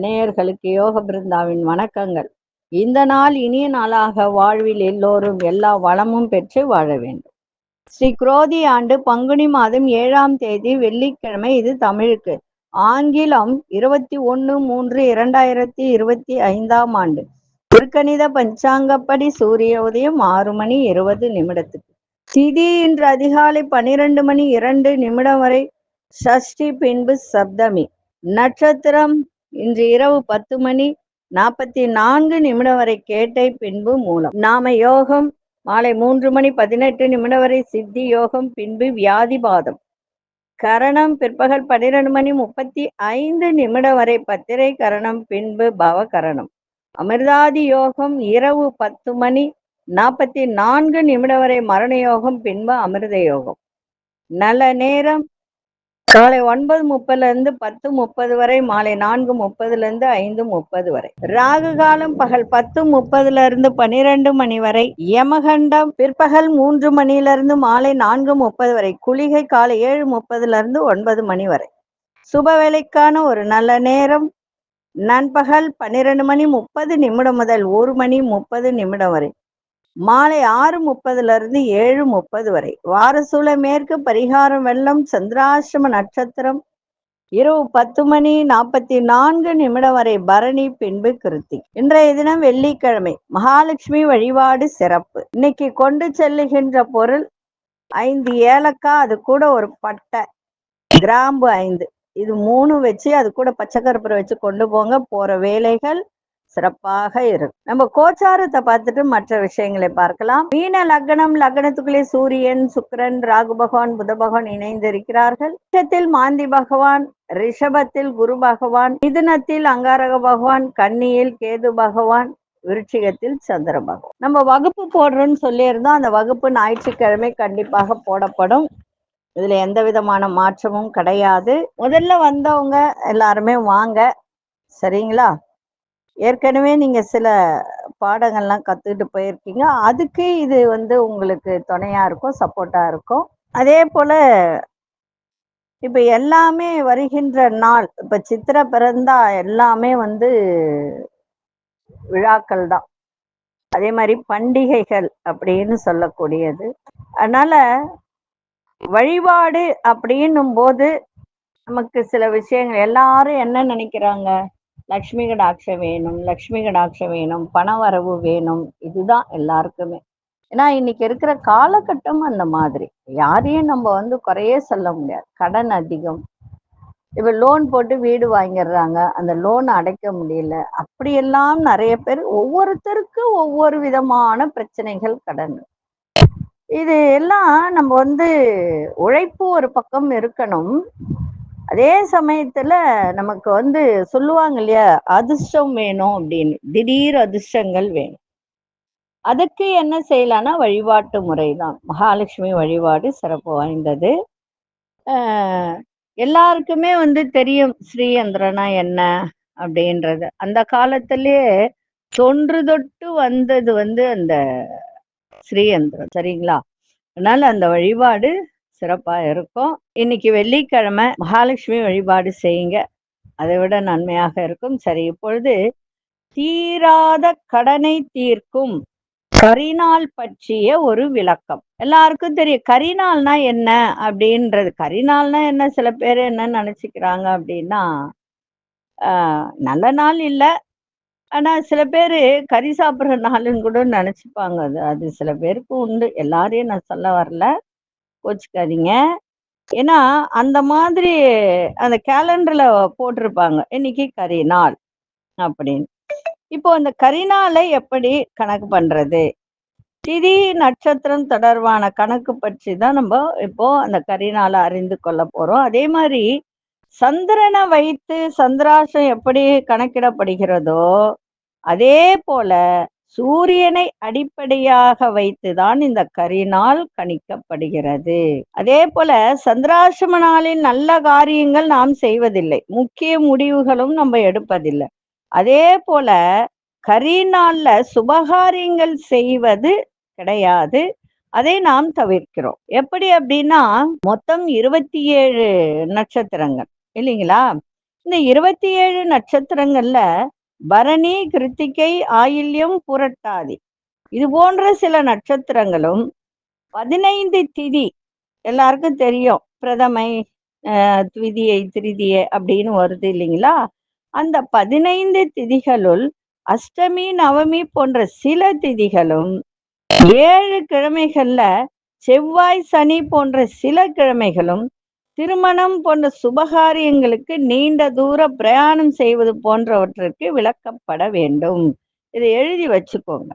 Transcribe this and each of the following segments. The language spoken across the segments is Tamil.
நேயர்களுக்கு யோக பிருந்தாவின் வணக்கங்கள். இந்த நாள் இனிய நாளாக வாழ்வில் எல்லோரும் எல்லா வளமும் பெற்று வாழ வேண்டும். ஸ்ரீ குரோதி ஆண்டு பங்குனி மாதம் ஏழாம் தேதி வெள்ளிக்கிழமை இது தமிழுக்கு. ஆங்கிலம் இருபத்தி ஒன்று மூன்று இரண்டாயிரத்தி இருபத்தி ஐந்தாம் ஆண்டு. திருக்கணித பஞ்சாங்கப்படி சூரிய உதயம் ஆறு மணி இருபது நிமிடத்துக்கு. திதி இன்று அதிகாலை பனிரெண்டு மணி இரண்டு நிமிடம் வரை சஷ்டி பின்பு சப்தமி. நட்சத்திரம் இன்று இரவு பத்து மணி நாற்பத்தி நான்கு நிமிடம் வரை கேட்டை பின்பு மூலம். நாம யோகம் மாலை மூன்று மணி பதினெட்டு நிமிடம் வரை சித்தி யோகம் பின்பு வியாதிபாதம் கரணம் பிற்பகல் பன்னிரெண்டு மணி முப்பத்தி ஐந்து நிமிடம் வரை பத்திரை கரணம் பின்பு பவ கரணம். அமிர்தாதி யோகம் இரவு பத்து மணி நாற்பத்தி நான்கு நிமிடம் வரை மரண யோகம் பின்பு அமிர்த யோகம் நல்ல நேரம். காலை ஒன்பது முப்பதுல இருந்து பத்து முப்பது வரை மாலை நான்கு முப்பதுல இருந்து ஐந்து முப்பது வரை. ராகு காலம் பகல் பத்து முப்பதுல இருந்து பனிரெண்டு மணி வரை. யமகண்டம் பிற்பகல் மூன்று மணியில இருந்து மாலை நான்கு முப்பது வரை. குளிகை காலை ஏழு முப்பதுல இருந்து ஒன்பது மணி வரை. சுப வேலைக்கான ஒரு நல்ல நேரம். நண்பகல் பன்னிரண்டு மணி முப்பது நிமிடம் முதல் ஒரு மணி முப்பது நிமிடம் வரை. மாலை ஆறு முப்பதுல இருந்து ஏழு முப்பது வரை. வாரசூல மேற்கு பரிகாரம் வெள்ளம் சந்திராசிரம நட்சத்திரம் இரவு பத்து மணி நாற்பத்தி நான்கு நிமிடம் வரை பரணி பின்பு கிருத்தி. இன்றைய தினம் வெள்ளிக்கிழமை மகாலட்சுமி வழிபாடு சிறப்பு. இன்னைக்கு கொண்டு செல்லுகின்ற பொருள் ஐந்து ஏலக்காய் அது கூட ஒரு பட்டை கிராம்பு ஐந்து. இது மூணு வச்சு அது கூட பச்சை கருப்பரை வச்சு கொண்டு போங்க. போற வேலைகள் சிறப்பாக இருக்கும் நம்ம கோச்சாரத்தை பார்த்துட்டு மற்ற விஷயங்களை பார்க்கலாம். மீன லக்னம் லக்னத்துக்குள்ளே சூரியன் சுக்கரன் ராகு பகவான் புத பகவான் இணைந்திருக்கிறார்கள். உச்சத்தில் மாந்தி பகவான் ரிஷபத்தில் குரு பகவான் மிதுனத்தில் அங்காரக பகவான் கன்னியில் கேது பகவான் விருட்சிகத்தில் சந்திர பகவான். நம்ம வகுப்பு போடுறோம்னு சொல்லியிருந்தோம் அந்த வகுப்பு ஞாயிற்றுக்கிழமை கண்டிப்பாக போடப்படும். இதுல எந்த விதமான மாற்றமும் கிடையாது. முதல்ல வந்தவங்க எல்லாருமே வாங்க. சரிங்களா? ஏற்கனவே நீங்க சில பாடங்கள்லாம் கத்துக்கிட்டு போயிருக்கீங்க. அதுக்கு இது வந்து உங்களுக்கு துணையா இருக்கும் சப்போர்ட்டா இருக்கும். அதே போல இப்ப எல்லாமே வருகின்ற நாள் இப்ப சித்திரை பிறந்தா எல்லாமே வந்து விழாக்கள் தான். அதே மாதிரி பண்டிகைகள் அப்படின்னு சொல்லக்கூடியது. அதனால வழிபாடு அப்படின்னும் போது நமக்கு சில விஷயங்கள் எல்லாரும் என்ன நினைக்கிறாங்க? லக்ஷ்மி கடாட்சம் வேணும் லக்ஷ்மி கடாட்சம் வேணும் பண வரவு வேணும். இதுதான் எல்லாருக்குமே. ஏன்னா இன்னைக்கு இருக்கிற காலகட்டம் அந்த மாதிரி. யாரையும் நம்ம வந்து குறையே சொல்ல முடியாது. கடன் அதிகம். இப்ப லோன் போட்டு வீடு வாங்கிடுறாங்க. அந்த லோன் அடைக்க முடியல. அப்படியெல்லாம் நிறைய பேர் ஒவ்வொருத்தருக்கும் ஒவ்வொரு விதமான பிரச்சனைகள் கடன். இது எல்லாம் நம்ம வந்து உழைப்பு ஒரு பக்கம் இருக்கணும். அதே சமயத்துல நமக்கு வந்து சொல்லுவாங்க இல்லையா அதிர்ஷ்டம் வேணும் அப்படின்னு. திடீர் அதிர்ஷ்டங்கள் வேணும். அதுக்கு என்ன செய்யலாம்னா வழிபாட்டு முறை தான் மகாலட்சுமி வழிபாடு சிறப்பு வாய்ந்தது. எல்லாருக்குமே வந்து தெரியும் ஸ்ரீயந்திரனா என்ன அப்படின்றது. அந்த காலத்திலேயே தொன்று தொட்டு வந்தது வந்து அந்த ஸ்ரீயந்திரம் சரிங்களா? அதனால அந்த வழிபாடு சிறப்பாக இருக்கும். இன்னைக்கு வெள்ளிக்கிழமை மகாலட்சுமி வழிபாடு செய்யுங்க. அதை விட நன்மையாக இருக்கும். சரி இப்பொழுது தீராத கடனை தீர்க்கும் கரிநாள் பற்றிய ஒரு விளக்கம். எல்லாருக்கும் தெரியும் கரிநாள்னா என்ன அப்படின்றது. கரிநாள்னா என்ன? சில பேர் என்ன நினச்சிக்கிறாங்க அப்படின்னா நல்ல நாள் இல்லை. ஆனால் சில பேர் கறி சாப்பிட்ற நாளுன்னு கூட நினச்சிப்பாங்க. அது அது சில பேருக்கு உண்டு. எல்லாரையும் நான் சொல்ல வரல. கோச்சிக்காதீங்க. ஏன்னா அந்த மாதிரி அந்த கேலண்டர்ல போட்டிருப்பாங்க. இன்னைக்கு கறி நாள் அப்படின்னு. இப்போ அந்த கரிநாளை எப்படி கணக்கு பண்றது? திதி நட்சத்திரம் தொடர்பான கணக்கு பற்றி தான் நம்ம இப்போ அந்த கரிநாளை அறிந்து கொள்ள போறோம். அதே மாதிரி சந்திரனை வைத்து சந்திராசம் எப்படி கணக்கிடப்படுகிறதோ அதே போல சூரியனை அடிப்படையாக வைத்துதான் இந்த கரிநாள் கணிக்கப்படுகிறது. அதே போல சந்திராசிரம நாளில் நல்ல காரியங்கள் நாம் செய்வதில்லை. முக்கிய முடிவுகளும் நம்ம எடுப்பதில்லை. அதே போல கரிநாள்ல சுபகாரியங்கள் செய்வது கிடையாது. அதை நாம் தவிர்க்கிறோம். எப்படி அப்படின்னா மொத்தம் இருபத்தி ஏழு நட்சத்திரங்கள். இல்லைங்களா? இந்த இருபத்தி ஏழு நட்சத்திரங்கள்ல பரணி கிருத்திகை ஆயில்யம் புரட்டாதி. இது போன்ற சில நட்சத்திரங்களும் பதினைந்து திதி எல்லாருக்கும் தெரியும். பிரதமை துவிதியை த்விதியை திருதியை அப்படின்னு வருது இல்லைங்களா? அந்த பதினைந்து திதிகளுள் அஷ்டமி நவமி போன்ற சில திதிகளும் ஏழு கிழமைகள்ல செவ்வாய் சனி போன்ற சில கிழமைகளும் திருமணம் போன்ற சுபகாரியங்களுக்கு நீண்ட தூர பிரயாணம் செய்வது போன்றவற்றிற்கு விளக்கப்பட வேண்டும். இதை எழுதி வச்சுக்கோங்க.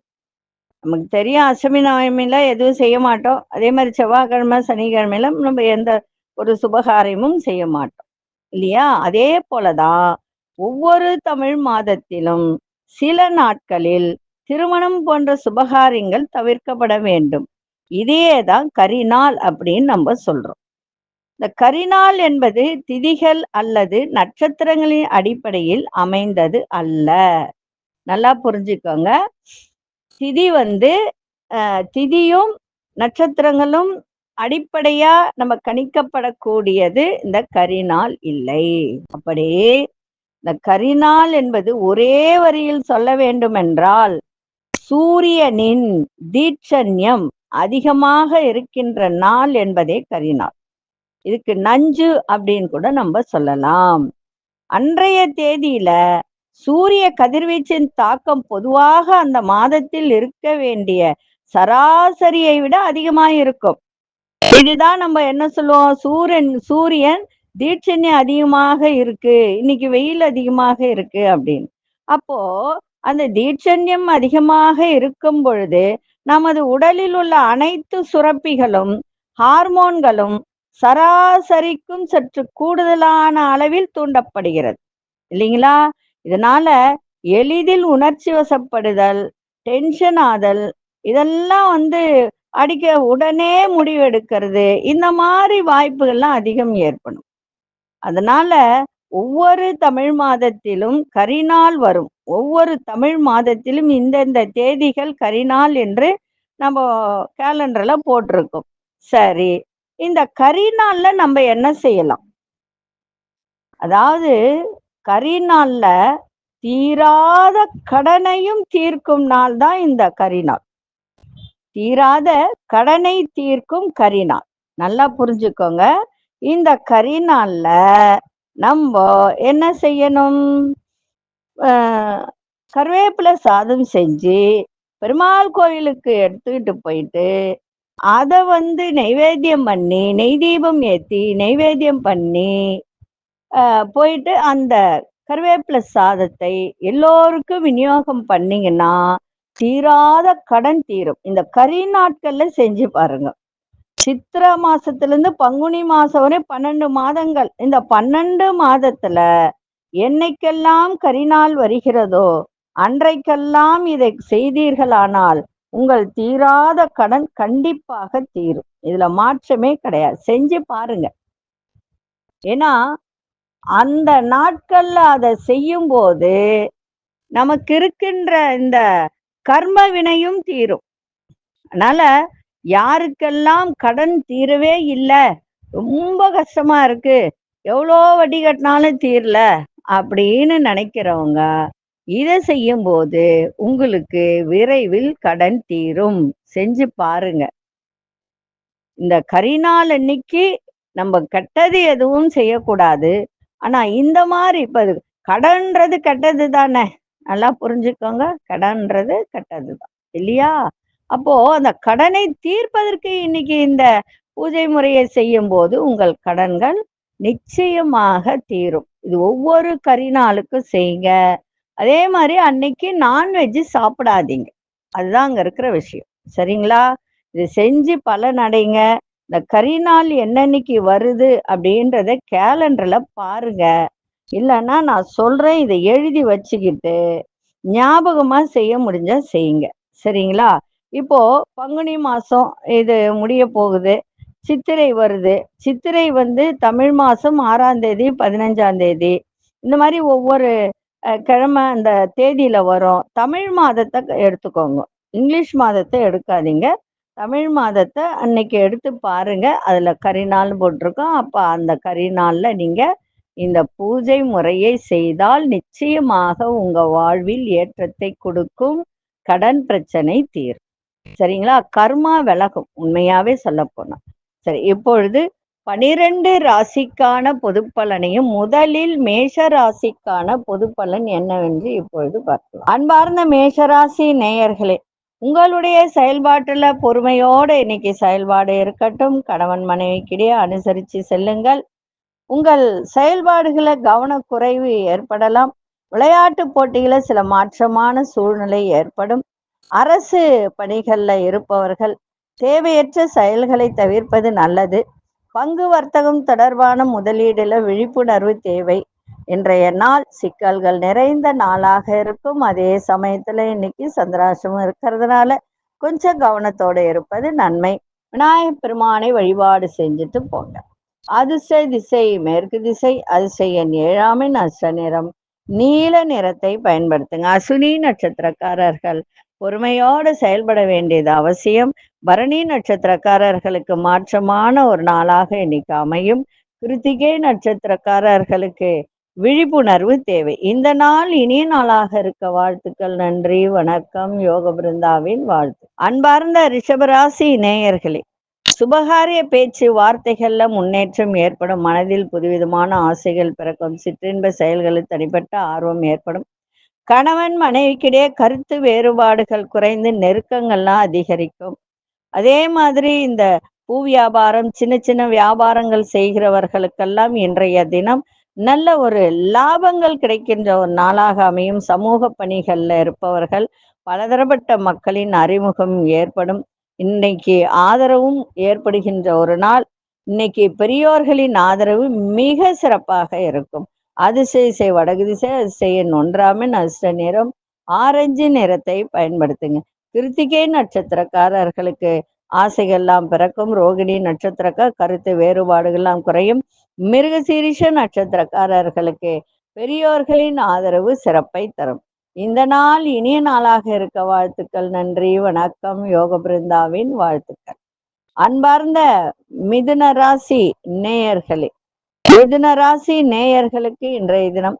நமக்கு தெரியும் அஷ்டமி நவமியில எதுவும் செய்ய மாட்டோம். அதே மாதிரி செவ்வாய்க்கிழமை சனிக்கிழமையில நம்ம எந்த ஒரு சுபகாரியமும் செய்ய மாட்டோம். இல்லையா? அதே போலதான் ஒவ்வொரு தமிழ் மாதத்திலும் சில நாட்களில் திருமணம் போன்ற சுபகாரியங்கள் தவிர்க்கப்பட வேண்டும். இதையே தான் கரிநாள் அப்படின்னு நம்ம சொல்றோம். இந்த கரிநாள் என்பது திதிகள் அல்லது நட்சத்திரங்களின் அடிப்படையில் அமைந்தது அல்ல. நல்லா புரிஞ்சுக்கோங்க. திதி வந்து திதியும் நட்சத்திரங்களும் அடிப்படையா நம்ம கணிக்கப்படக்கூடியது இந்த கரிநாள் இல்லை. அப்படியே இந்த கரிநாள் என்பது ஒரே வரியில் சொல்ல வேண்டுமென்றால் சூரியனின் தீட்சண்யம் அதிகமாக இருக்கின்ற நாள் என்பதே கரிநாள். இதுக்கு நஞ்சு அப்படின்னு கூட நம்ம சொல்லலாம். அன்றைய தேதியில சூரிய கதிர்வீச்சின் தாக்கம் பொதுவாக அந்த மாதத்தில் இருக்க வேண்டிய சராசரியை விட அதிகமா இருக்கும். இதுதான் நம்ம என்ன சொல்லுவோம்? சூரியன் சூரியன் தீட்சண்யம் அதிகமாக இருக்கு. இன்னைக்கு வெயில் அதிகமாக இருக்கு அப்படின்னு. அப்போ அந்த தீட்சண்யம் அதிகமாக இருக்கும் பொழுது நமது உடலில் உள்ள அனைத்து சுரப்பிகளும் ஹார்மோன்களும் சராசரிக்கும் சற்று கூடுதலான அளவில் தூண்டப்படுகிறது. இல்லைங்களா? இதனால எளிதில் உணர்ச்சி வசப்படுதல் டென்ஷன் ஆதல் இதெல்லாம் வந்து அடிக்க உடனே முடிவெடுக்கிறது இந்த மாதிரி வாய்ப்புகள்லாம் அதிகம் ஏற்படும். அதனால ஒவ்வொரு தமிழ் மாதத்திலும் கரிநாள் வரும். ஒவ்வொரு தமிழ் மாதத்திலும் இந்தந்த தேதிகள் கரிநாள் என்று நம்ம கேலண்டர்ல போட்டிருக்கோம். சரி இந்த கரி நாள்ல நம்ம என்ன செய்யலாம்? அதாவது கரிநாள்ல தீராத கடனையும் தீர்க்கும் நாள் தான் இந்த கரிநாள். தீராத கடனை தீர்க்கும் கரிநாள். நல்லா புரிஞ்சுக்கோங்க. இந்த கரிநாள்ல நம்ம என்ன செய்யணும்? கருவேப்பிலை சாதம் செஞ்சு பெருமாள் கோயிலுக்கு எடுத்துக்கிட்டு போயிட்டு அதை வந்து நைவேத்தியம் பண்ணி நெய் தீபம் ஏற்றி நைவேத்தியம் பண்ணி போயிட்டு அந்த கருவேப்பிலை சாதத்தை எல்லோருக்கும் விநியோகம் பண்ணீங்கன்னா தீராத கடன் தீரும். இந்த கரி நாட்கள்ல செஞ்சு பாருங்க. சித்திரை மாசத்துல இருந்து பங்குனி மாசம் வரை பன்னெண்டு மாதங்கள். இந்த பன்னெண்டு மாதத்துல என்னைக்கெல்லாம் கரிநாள் வருகிறதோ அன்றைக்கெல்லாம் இதை செய்தீர்களானால் உங்கள் தீராத கடன் கண்டிப்பாக தீரும். இதுல மாற்றமே கிடையாது. செஞ்சு பாருங்க. ஏன்னா அந்த நாட்கள்ல அதை செய்யும் போது நமக்கு இருக்கின்ற இந்த கர்ம வினையும் தீரும். அதனால யாருக்கெல்லாம் கடன் தீரவே இல்லை ரொம்ப கஷ்டமா இருக்கு எவ்வளோ வட்டி கட்டினாலும் தீரல அப்படின்னு நினைக்கிறவங்க இதை செய்யும் போது உங்களுக்கு விரைவில் கடன் தீரும். செஞ்சு பாருங்க. இந்த கரிநாள் அன்னைக்கு நம்ம கெட்டது எதுவும் செய்யக்கூடாது. ஆனா இந்த மாதிரி இப்ப கடன்றது கெட்டது தானே? நல்லா புரிஞ்சுக்கோங்க. கடன்றது கெட்டது தான். இல்லையா? அப்போ அந்த கடனை தீர்ப்பதற்கு இன்னைக்கு இந்த பூஜை முறையை செய்யும் போது உங்கள் கடன்கள் நிச்சயமாக தீரும். இது ஒவ்வொரு கரிநாளுக்கும் செய்யுங்க. அதே மாதிரி அன்னைக்கு நான்வெஜ் சாப்பிடாதீங்க. அதுதான் அங்க இருக்கிற விஷயம். சரிங்களா? இது செஞ்சு பலன் அடைங்க. இந்த கரிநாள் என்னன்னைக்கு வருது அப்படின்றத கேலண்டர்ல பாருங்க. இல்லைன்னா நான் சொல்றேன் இதை எழுதி வச்சுக்கிட்டு ஞாபகமா செய்ய முடிஞ்சா செய்யுங்க. சரிங்களா? இப்போ பங்குனி மாசம் இது முடிய போகுது. சித்திரை வருது. சித்திரை வந்து தமிழ் மாசம் ஆறாம் தேதி பதினஞ்சாம் தேதி. இந்த மாதிரி ஒவ்வொரு கிழமை அந்த தேதியில வரும். தமிழ் மாதத்தை எடுத்துக்கோங்க. இங்கிலீஷ் மாதத்தை எடுக்காதீங்க. தமிழ் மாதத்தை அன்னைக்கு எடுத்து பாருங்க. அதுல கரிநாள் போட்டிருக்கோம். அப்ப அந்த கரிநாள்ல நீங்க இந்த பூஜை முறையை செய்தால் நிச்சயமாக உங்க வாழ்வில் ஏற்றத்தை கொடுக்கும். கடன் பிரச்சனை தீரும். சரிங்களா? கர்மா விலகும். உண்மையாவே சொல்ல போனா. சரி இப்பொழுது பனிரெண்டு ராசிக்கான பொது பலனையும் முதலில் மேஷ ராசிக்கான பொது பலன் என்னவென்று இப்பொழுது பார்க்கலாம். அன்பார்ந்த மேஷராசி நேயர்களே உங்களுடைய செயல்பாட்டுல பொறுமையோடு இன்னைக்கு செயல்பாடு இருக்கட்டும். கணவன் மனைவிக்கிடையே அனுசரித்து செல்லுங்கள். உங்கள் செயல்பாடுகளை கவனக்குறைவு ஏற்படலாம். விளையாட்டு போட்டியில சில மாற்றமான சூழ்நிலை ஏற்படும். அரசு பணிகளில் இருப்பவர்கள் தேவையற்ற செயல்களை தவிர்ப்பது நல்லது. பங்கு வர்த்தகம் தொடர்பான முதலீடுல விழிப்புணர்வு தேவை. இன்றைய நாள் சிக்கல்கள் நிறைந்த நாளாக இருக்கும். அதே சமயத்துல இன்னைக்கு சந்திராசமும் இருக்கிறதுனால கொஞ்சம் கவனத்தோட இருப்பது நன்மை. விநாயகப் பெருமானை வழிபாடு செஞ்சுட்டு போங்க. அதிசய திசை மேற்கு திசை அதிசயன் ஏழாமின் அச நிறம். நீல நிறத்தை பயன்படுத்துங்க. அசுனி நட்சத்திரக்காரர்கள் பொறுமையோடு செயல்பட வேண்டியது அவசியம். பரணி நட்சத்திரக்காரர்களுக்கு மாற்றமான ஒரு நாளாக இன்னைக்கு அமையும். கிருத்திகை நட்சத்திரக்காரர்களுக்கு விழிப்புணர்வு தேவை. இந்த நாள் இனிய நாளாக இருக்க வாழ்த்துக்கள் நன்றி வணக்கம் யோக பிருந்தாவின் வாழ்த்து. அன்பார்ந்த ரிஷபராசி நேயர்களே சுபகாரிய பேச்சு வார்த்தைகள்ல முன்னேற்றம் ஏற்படும். மனதில் புதுவிதமான ஆசைகள் பிறக்கும். சிற்றின்ப செயல்களில் தனிப்பட்ட ஆர்வம் ஏற்படும். கணவன் மனைவிக்கிடையே கருத்து வேறுபாடுகள் குறைந்து நெருக்கங்கள்லாம் அதிகரிக்கும். அதே மாதிரி இந்த பூ வியாபாரம் சின்ன சின்ன வியாபாரங்கள் செய்கிறவர்களுக்கெல்லாம் இன்றைய தினம் நல்ல ஒரு லாபங்கள் கிடைக்கின்ற ஒரு நாளாக அமையும். சமூக பணிகள்ல இருப்பவர்கள் பலதரப்பட்ட மக்களின் அறிமுகம் ஏற்படும். இன்னைக்கு ஆதரவும் ஏற்படுகின்ற ஒரு நாள். இன்னைக்கு பெரியோர்களின் ஆதரவு மிக சிறப்பாக இருக்கும். அதிசய செய் வடகு திசை அதிசயன் ஒன்றாமின் அதிர்ஷ்ட நிறம் ஆரஞ்சு நிறத்தை பயன்படுத்துங்க. கிருத்திகை நட்சத்திரக்காரர்களுக்கு ஆசைகள்லாம் பிறக்கும். ரோகிணி நட்சத்திரக்க கருத்து வேறுபாடுகள்லாம் குறையும். மிருகசீரிஷ நட்சத்திரக்காரர்களுக்கு பெரியோர்களின் ஆதரவு சிறப்பை தரும். இந்த நாள் இனிய நாளாக இருக்க வாழ்த்துக்கள். நன்றி வணக்கம். யோக பிருந்தாவின் வாழ்த்துக்கள். அன்பார்ந்த மிதுன ராசி நேயர்களே மிதுன ராசி நேயர்களுக்கு இன்றைய தினம்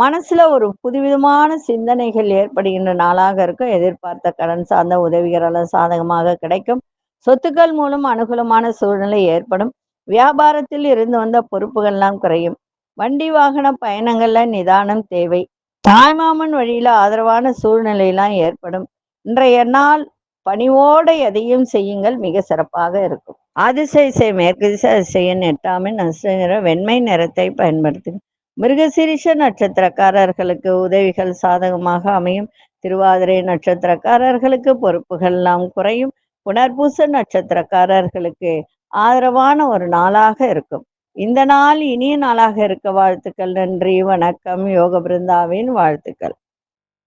மனசுல ஒரு புதுவிதமான சிந்தனைகள் ஏற்படுகின்ற நாளாக இருக்கும். எதிர்பார்த்த கடன் சார்ந்த உதவிகளெல்லாம் சாதகமாக கிடைக்கும். சொத்துக்கள் மூலம் அனுகூலமான சூழ்நிலை ஏற்படும். வியாபாரத்தில் இருந்து வந்த பொறுப்புகள்லாம் குறையும். வண்டி வாகன பயணங்கள்ல நிதானம் தேவை. தாய்மாமன் வழியில ஆதரவான சூழ்நிலையெல்லாம் ஏற்படும். இன்றைய நாள் பணிவோட எதையும் செய்யுங்கள். மிக சிறப்பாக இருக்கும். அதிசய மேற்கு திசை அதிசயன் எட்டாமின் நசுநிற வெண்மை நிறத்தை பயன்படுத்துங்க மிருகசிரிஷ நட்சத்திரக்காரர்களுக்கு உதவிகள் சாதகமாக அமையும். திருவாதிரை நட்சத்திரக்காரர்களுக்கு பொறுப்புகள் எல்லாம் குறையும். புனர்பூச நட்சத்திரக்காரர்களுக்கு ஆதரவான ஒரு நாளாக இருக்கும். இந்த நாள் இனிய நாளாக இருக்க வாழ்த்துக்கள் நன்றி வணக்கம் யோக பிருந்தாவின் வாழ்த்துக்கள்.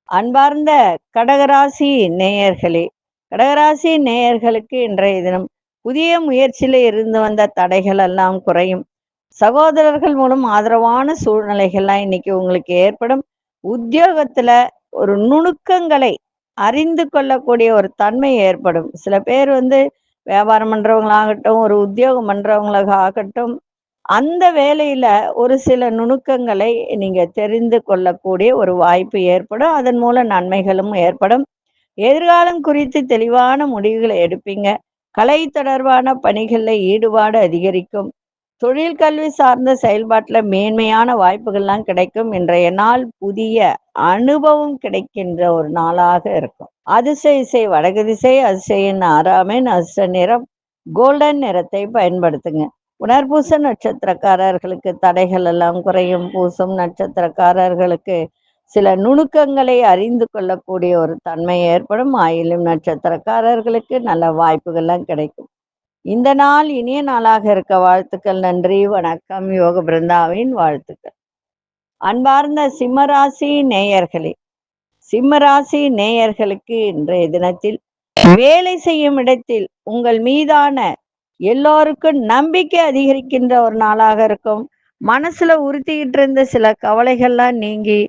அன்பார்ந்த கடகராசி நேயர்களே கடகராசி நேயர்களுக்கு இன்றைய தினம் புதிய முயற்சியில இருந்து வந்த தடைகள் எல்லாம் குறையும். சகோதரர்கள் மூலம் ஆதரவான சூழ்நிலைகள்லாம் இன்னைக்கு உங்களுக்கு ஏற்படும். உத்தியோகத்துல ஒரு நுணுக்கங்களை அறிந்து கொள்ளக்கூடிய ஒரு தன்மை ஏற்படும். சில பேர் வந்து வியாபாரம் பண்றவங்களாகட்டும் ஒரு உத்தியோகம் பண்றவங்களாக ஆகட்டும் அந்த வேலையில ஒரு சில நுணுக்கங்களை நீங்க தெரிந்து கொள்ளக்கூடிய ஒரு வாய்ப்பு ஏற்படும். அதன் மூலம் நன்மைகளும் ஏற்படும். எதிர்காலம் குறித்து தெளிவான முடிவுகளை எடுப்பீங்க. கலை தொடர்பான பணிகளில் ஈடுபாடு அதிகரிக்கும். தொழில் கல்வி சார்ந்த செயல்பாட்டில் மேன்மையான வாய்ப்புகள்லாம் கிடைக்கும் இன்றைய நாள் புதிய அனுபவம் கிடைக்கின்ற ஒரு நாளாக இருக்கும். அதிசய இசை வடகு திசை அதிசயின் ஆறாமின் அதிர்ஷ்ட நிறம் கோல்டன் நிறத்தை பயன்படுத்துங்க. உணர்பூச நட்சத்திரக்காரர்களுக்கு தடைகள் எல்லாம் குறையும். பூசும் நட்சத்திரக்காரர்களுக்கு சில நுணுக்கங்களை அறிந்து கொள்ளக்கூடிய ஒரு தன்மை ஏற்படும். ஆயிலும் நட்சத்திரக்காரர்களுக்கு நல்ல வாய்ப்புகள்லாம் கிடைக்கும். இந்த நாள் இனிய நாளாக இருக்க வாழ்த்துக்கள் நன்றி வணக்கம். யோக பிருந்தாவின் வாழ்த்துக்கள். அன்பார்ந்த சிம்மராசி நேயர்களே சிம்மராசி நேயர்களுக்கு இன்றைய தினத்தில் வேலை செய்யும் இடத்தில் உங்கள் மீதான எல்லோருக்கும் நம்பிக்கை அதிகரிக்கின்ற ஒரு நாளாக இருக்கும். மனசுல உறுத்திக்கிட்டு இருந்த சில கவலைகள்லாம் நீங்கி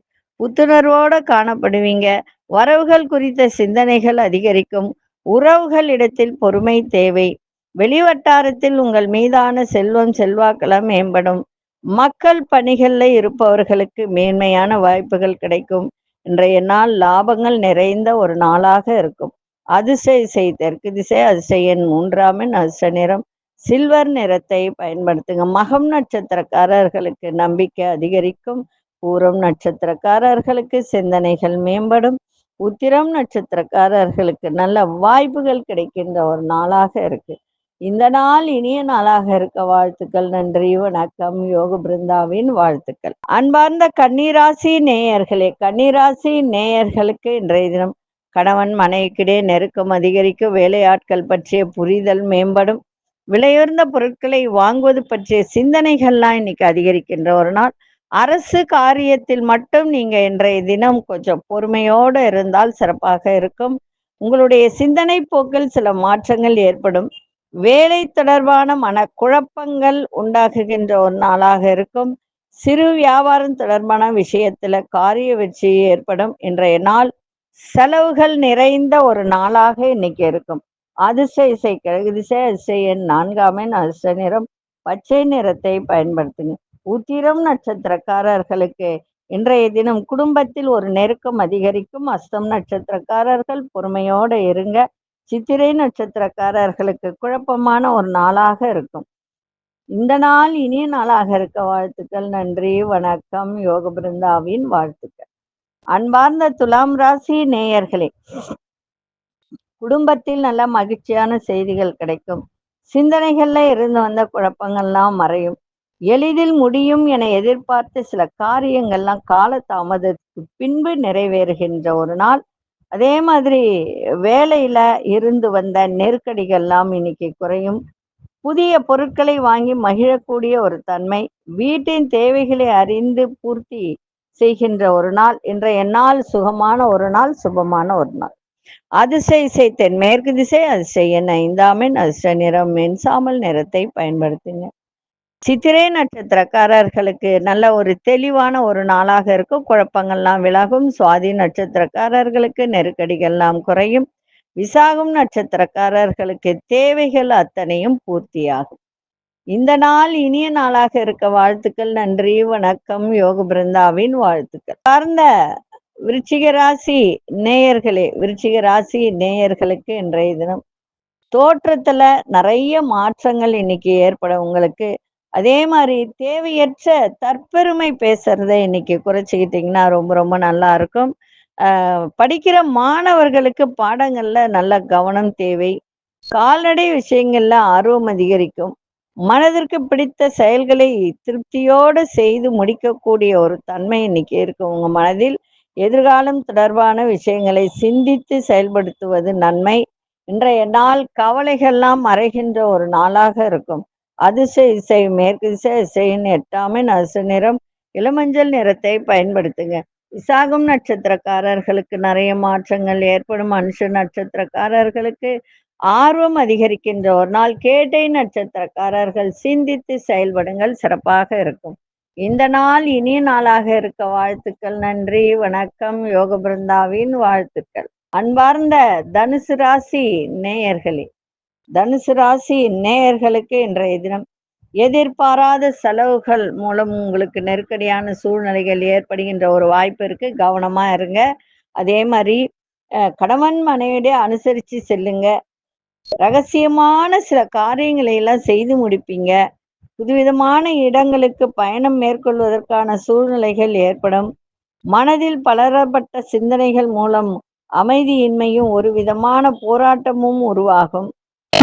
புத்துணர்வோட காணப்படுவீங்க. வரவுகள் குறித்த சிந்தனைகள் அதிகரிக்கும். உறவுகள் இடத்தில் பொறுமை தேவை. வெளிவட்டாரத்தில் உங்கள் மீதான செல்வம் செல்வாக்கெல்லாம் மேம்படும். மக்கள் பணிகள்ல இருப்பவர்களுக்கு மேன்மையான வாய்ப்புகள் கிடைக்கும். இன்றைய நாள் லாபங்கள் நிறைந்த ஒரு நாளாக இருக்கும். அதிசய செய் தெற்கு திசை அதிசயன் மூன்றாமின் மூன்றாம் அதிர்ஷ்ட நிறம். சில்வர் நிறத்தை பயன்படுத்துங்க. மகம் நட்சத்திரக்காரர்களுக்கு நம்பிக்கை அதிகரிக்கும். பூரம் நட்சத்திரக்காரர்களுக்கு சிந்தனைகள் மேம்படும். உத்திரம் நட்சத்திரக்காரர்களுக்கு நல்ல வாய்ப்புகள் கிடைக்கின்ற ஒரு நாளாக இருக்கு. இந்த நாள் இனிய நாளாக இருக்க வாழ்த்துக்கள் நன்றி வணக்கம். யோக பிருந்தாவின் வாழ்த்துக்கள். அன்பார்ந்த கன்னிராசி நேயர்களே கன்னிராசி நேயர்களுக்கு இன்றைய தினம் கணவன் மனைவிக்கிடையே நெருக்கம் அதிகரிக்கும் வேலையாட்கள் பற்றிய புரிதல் மேம்படும் விலையுயர்ந்த பொருட்களை வாங்குவது பற்றிய சிந்தனைகள்லாம் இன்னைக்கு அதிகரிக்கின்ற ஒரு நாள். அரசு காரியத்தில் மட்டும் நீங்க இன்றைய தினம் கொஞ்சம் பொறுமையோடு இருந்தால் சிறப்பாக இருக்கும். உங்களுடைய சிந்தனை போக்கில் சில மாற்றங்கள் ஏற்படும். வேலை தொடர்பான மனக்குழப்பங்கள் உண்டாகுகின்ற ஒரு நாளாக இருக்கும். சிறு வியாபாரம் தொடர்பான விஷயத்துல காரிய வெற்றி ஏற்படும். இன்றைய நாள் செலவுகள் நிறைந்த ஒரு நாளாக இன்னைக்கு இருக்கும். அதிசய இசை கிழக்கு திசை எண் நான்காம் எண் அதிர்ஷ்ட நிறம். பச்சை நிறத்தை பயன்படுத்துங்க. உத்திரம் நட்சத்திரக்காரர்களுக்கு இன்றைய தினம் குடும்பத்தில் ஒரு நெருக்கம் அதிகரிக்கும். அஸ்தம் நட்சத்திரக்காரர்கள் பொறுமையோடு இருங்க. சித்திரை நட்சத்திரக்காரர்களுக்கு குழப்பமான ஒரு நாளாக இருக்கும். இந்த நாள் இனிய நாளாக இருக்க வாழ்த்துக்கள் நன்றி வணக்கம் யோக பிருந்தாவின் வாழ்த்துக்கள். அன்பார்ந்த துலாம் ராசி நேயர்களே குடும்பத்தில் நல்ல மகிழ்ச்சியான செய்திகள் கிடைக்கும். சிந்தனைகள்ல இருந்து வந்த குழப்பங்கள்லாம் மறையும். எளிதில் முடியும் என எதிர்பார்த்த சில காரியங்கள்லாம் கால தாமதத்துக்கு பின்பு நிறைவேறுகின்ற ஒரு நாள். அதே மாதிரி வேலையில இருந்து வந்த நெருக்கடிகள்லாம் இன்னைக்கு குறையும். புதிய பொருட்களை வாங்கி மகிழக்கூடிய ஒரு தன்மை வீட்டின் தேவைகளை அறிந்து பூர்த்தி செய்கின்ற ஒரு நாள் இன்றைய நாள் சுகமான ஒரு நாள் சுபமான ஒரு நாள். அதிசய இசை தென்மேற்கு திசை அதிசய எண் ஐந்தாம் அதிர்ஷ்ட நிறம் மென்சாமல் நிறத்தை பயன்படுத்துங்க. சித்திரை நட்சத்திரக்காரர்களுக்கு நல்ல ஒரு தெளிவான ஒரு நாளாக இருக்கும். குழப்பங்கள்லாம் விலகும். சுவாதி நட்சத்திரக்காரர்களுக்கு நெருக்கடிகள்லாம் குறையும். விசாகம் நட்சத்திரக்காரர்களுக்கு தேவைகள் அத்தனையும் பூர்த்தியாகும். இந்த நாள் இனிய நாளாக இருக்க வாழ்த்துக்கள் நன்றி வணக்கம். யோக பிருந்தாவின் வாழ்த்துக்கள். சார்ந்த விருச்சிக ராசி நேயர்களே விருச்சிக ராசி நேயர்களுக்கு இன்றைய தினம் தோற்றத்துல நிறைய மாற்றங்கள் இன்னைக்கு ஏற்பட உங்களுக்கு அதே மாதிரி தேவையற்ற தற்பெருமை பேசுறத இன்னைக்கு குறைச்சிக்கிட்டிங்கன்னா ரொம்ப ரொம்ப நல்லா இருக்கும். படிக்கிற மாணவர்களுக்கு பாடங்கள்ல நல்ல கவனம் தேவை. கால்நடை விஷயங்கள்ல ஆர்வம் அதிகரிக்கும். மனதிற்கு பிடித்த செயல்களை திருப்தியோடு செய்து முடிக்கக்கூடிய ஒரு தன்மை இன்னைக்கு இருக்கு உங்க மனதில். எதிர்காலம் தொடர்பான விஷயங்களை சிந்தித்து செயல்படுத்துவது நன்மை. இன்றைய நாள் கவலைகள்லாம் மறைகின்ற ஒரு நாளாக இருக்கும். அதிசய இசை மேற்கு திசை இசையின் எட்டாமின் அசு நிறம் இளமஞ்சள் நிறத்தை பயன்படுத்துங்க. விசாகம் நட்சத்திரக்காரர்களுக்கு நிறைய மாற்றங்கள் ஏற்படும். மனுஷ நட்சத்திரக்காரர்களுக்கு ஆர்வம் அதிகரிக்கின்ற ஒரு நாள். கேட்டை நட்சத்திரக்காரர்கள் சிந்தித்து செயல்படுங்கள். சிறப்பாக இருக்கும். இந்த நாள் இனிய நாளாக இருக்க வாழ்த்துக்கள். நன்றி வணக்கம். யோக பிருந்தாவின் வாழ்த்துக்கள். அன்பார்ந்த தனுசு ராசி நேயர்களே தனுசு ராசி நேயர்களுக்கு இன்றைய தினம் எதிர்பாராத செலவுகள் மூலம் உங்களுக்கு நெருக்கடியான சூழ்நிலைகள் ஏற்படுகின்ற ஒரு வாய்ப்பு இருக்கு. கவனமா இருங்க. அதே மாதிரி கணவன் மனைவிடைய அனுசரித்து செல்லுங்க. ரகசியமான சில காரியங்களை எல்லாம் செய்து முடிப்பீங்க. புதுவிதமான இடங்களுக்கு பயணம் மேற்கொள்வதற்கான சூழ்நிலைகள் ஏற்படும். மனதில் பலரப்பட்ட சிந்தனைகள் மூலம் அமைதியின்மையும் ஒரு விதமான போராட்டமும் உருவாகும்.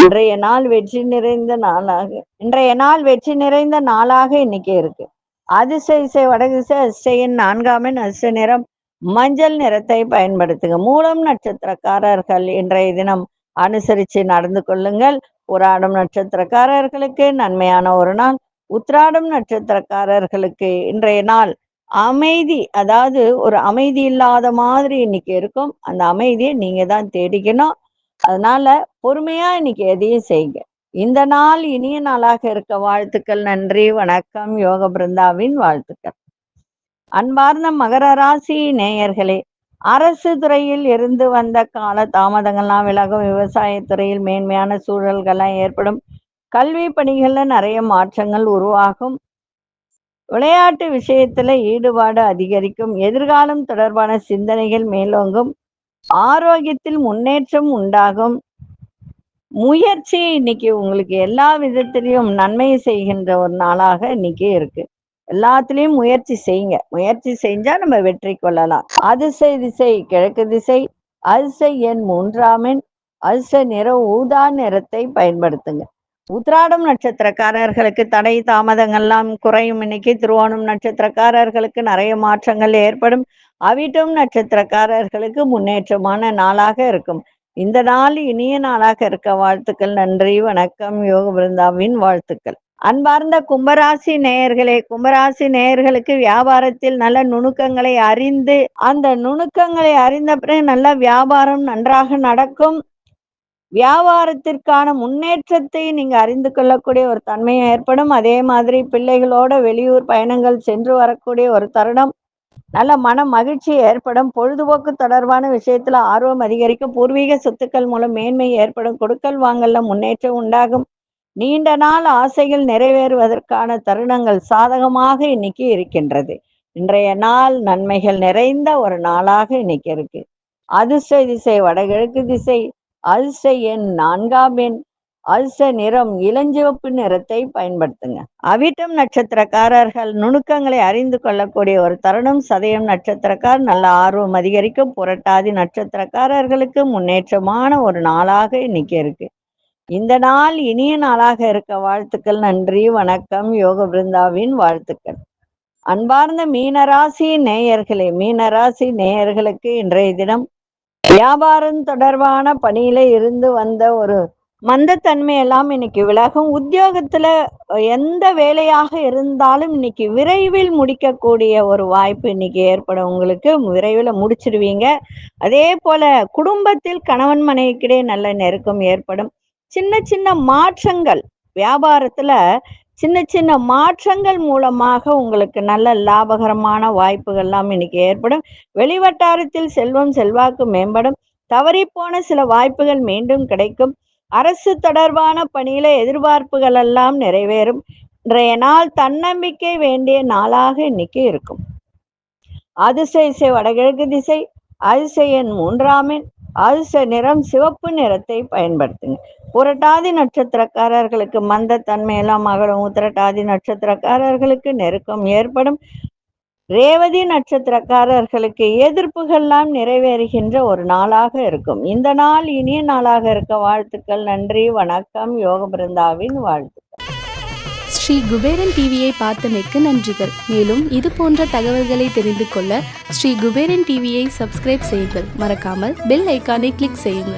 இன்றைய நாள் வெற்றி நிறைந்த நாளாக இன்றைய நாள் வெற்றி நிறைந்த நாளாக இன்னைக்கு இருக்கு. அதிசய இசை வடகிசை அசையின் நான்காம் அசை நிறம். மஞ்சள் நிறத்தை பயன்படுத்துங்க. மூலம் நட்சத்திரக்காரர்கள் இன்றைய தினம் அனுசரித்து நடந்து கொள்ளுங்கள். உராடம் நட்சத்திரக்காரர்களுக்கு நன்மையான ஒரு நாள். உத்ராடம் நட்சத்திரக்காரர்களுக்கு இன்றைய நாள் அமைதி அதாவது ஒரு அமைதி இல்லாத மாதிரி இன்னைக்கு இருக்கும். அந்த அமைதியை நீங்க தான் தேடிக்கணும். அதனால பொறுமையா இன்னைக்கு எதையும் செய்யுங்க. இந்த நாள் இனிய நாளாக இருக்க வாழ்த்துக்கள் நன்றி வணக்கம். யோக பிருந்தாவின் வாழ்த்துக்கள். அன்பார்ந்த மகர ராசி நேயர்களே அரசு துறையில் இருந்து வந்த கால தாமதங்கள்லாம் விலகும். விவசாயத்துறையில் மேன்மையான சூழல்கள்லாம் ஏற்படும். கல்வி பணிகள்ல நிறைய மாற்றங்கள் உருவாகும். விளையாட்டு விஷயத்துல ஈடுபாடு அதிகரிக்கும். எதிர்காலம் தொடர்பான சிந்தனைகள் மேலோங்கும். ஆரோக்கியத்தில் முன்னேற்றம் உண்டாகும். முயற்சி இன்னைக்கு உங்களுக்கு எல்லா விதத்திலையும் நன்மை செய்கின்ற ஒரு நாளாக இன்னைக்கு இருக்கு. எல்லாத்துலயும் முயற்சி செய்யுங்க. முயற்சி செஞ்சா நம்ம வெற்றி கொள்ளலாம். அதிசை திசை கிழக்கு திசை அதிசை எண் மூன்றாமின் அதிசை நிறம் ஊதா நிறத்தை பயன்படுத்துங்க. உத்ராடம் நட்சத்திரக்காரர்களுக்கு தடை தாமதங்கள்லாம் குறையும். இன்னைக்கு திருவோணம் நட்சத்திரக்காரர்களுக்கு நிறைய மாற்றங்கள் ஏற்படும். அவிட்டம் நட்சத்திரக்காரர்களுக்கு முன்னேற்றமான நாளாக இருக்கும். இந்த நாள் இனிய நாளாக இருக்க வாழ்த்துக்கள் நன்றி வணக்கம். யோக பிருந்தாவின் வாழ்த்துக்கள். அன்பார்ந்த கும்பராசி நேயர்களே கும்பராசி நேயர்களுக்கு வியாபாரத்தில் நல்ல நுணுக்கங்களை அறிந்து அந்த நுணுக்கங்களை அறிந்த பிறகு நல்ல வியாபாரம் நன்றாக நடக்கும். வியாபாரத்திற்கான முன்னேற்றத்தை நீங்க அறிந்து கொள்ளக்கூடிய ஒரு தன்மை ஏற்படும். அதே மாதிரி பிள்ளைகளோட வெளியூர் பயணங்கள் சென்று வரக்கூடிய ஒரு தருணம். நல்ல மன மகிழ்ச்சி ஏற்படும். பொழுதுபோக்கு தொடர்பான விஷயத்துல ஆர்வம் அதிகரிக்கும். பூர்வீக சொத்துக்கள் மூலம் மேன்மை ஏற்படும். கொடுக்கல் வாங்கல்ல முன்னேற்றம் உண்டாகும். நீண்ட நாள் ஆசைகள் நிறைவேறுவதற்கான தருணங்கள் சாதகமாக இன்னைக்கு இருக்கின்றது. இன்றைய நாள் நன்மைகள் நிறைந்த ஒரு நாளாக இன்னைக்கு இருக்கு. அதிர்ஷ்ட திசை வடகிழக்கு திசை அதிர்ஷ்ட எண் நான்காம் எண். அல்ச நிறம் இளஞ்சிவப்பு நிறத்தை பயன்படுத்துங்க. அவிட்டம் நட்சத்திரக்காரர்கள் நுணுக்கங்களை அறிந்து கொள்ளக்கூடிய ஒரு தருணம் சதயம் நட்சத்திரக்கார் நல்ல ஆர்வம் அதிகரிக்கும். புரட்டாதி நட்சத்திரக்காரர்களுக்கு முன்னேற்றமான ஒரு நாளாக இன்னைக்கு இருக்கு. இந்த நாள் இனிய நாளாக இருக்க வாழ்த்துக்கள் நன்றி வணக்கம். யோக பிருந்தாவின் வாழ்த்துக்கள். அன்பார்ந்த மீனராசி நேயர்களே மீனராசி நேயர்களுக்கு இன்றைய தினம் வியாபாரம் தொடர்பான பணியில இருந்து வந்த ஒரு மந்தத்தன்மை எல்லாம் இன்னைக்கு விலகும். உத்தியோகத்துல எந்த வேலையாக இருந்தாலும் இன்னைக்கு விரைவில் முடிக்கக்கூடிய ஒரு வாய்ப்பு இன்னைக்கு ஏற்படும். உங்களுக்கு விரைவில் முடிச்சிடுவீங்க அதே போல குடும்பத்தில் கணவன் மனைவிக்கிடையே நல்ல நெருக்கம் ஏற்படும். சின்ன சின்ன மாற்றங்கள் வியாபாரத்துல சின்ன சின்ன மாற்றங்கள் மூலமாக உங்களுக்கு நல்ல லாபகரமான வாய்ப்புகள்லாம் இன்னைக்கு ஏற்படும். வெளிவட்டாரத்தில் செல்வம் செல்வாக்கு மேம்படும். தவறிப்போன சில வாய்ப்புகள் மீண்டும் கிடைக்கும். அரசு தொடர்பான பணியில எதிர்பார்ப்புகள் எல்லாம் நிறைவேறும். இன்றைய நாள் தன்னம்பிக்கை வேண்டிய நாளாக இன்னைக்கு இருக்கும். அதிர்ஷ்ட இசை வடகிழக்கு திசை அதிசயன் மூன்றாமின் மூன்றாம் நிறம் சிவப்பு நிறத்தை பயன்படுத்துங்க. புரட்டாதி நட்சத்திரக்காரர்களுக்கு மந்த தன்மையெல்லாம் மகளும் உத்திரட்டாதி நட்சத்திரக்காரர்களுக்கு நெருக்கம் ஏற்படும். ரேவதி நட்சத்திரக்காரர்களுக்கு எதிர்ப்புகள்லாம் நிறைவேறுகின்ற ஒரு நாளாக இருக்கும். இந்த நாள் இனிய நாளாக இருக்க வாழ்த்துக்கள் நன்றி வணக்கம் யோக பிருந்தாவின் வாழ்த்துக்கள். ஸ்ரீ குபேரன் டிவியை பார்த்தமைக்கு நன்றிகள். மேலும் இது போன்ற தகவல்களை தெரிந்து கொள்ள ஸ்ரீ குபேரன் டிவியை சப்ஸ்கிரைப் செய்யுங்கள். மறக்காமல் பெல் ஐக்கானை கிளிக் செய்யுங்கள்.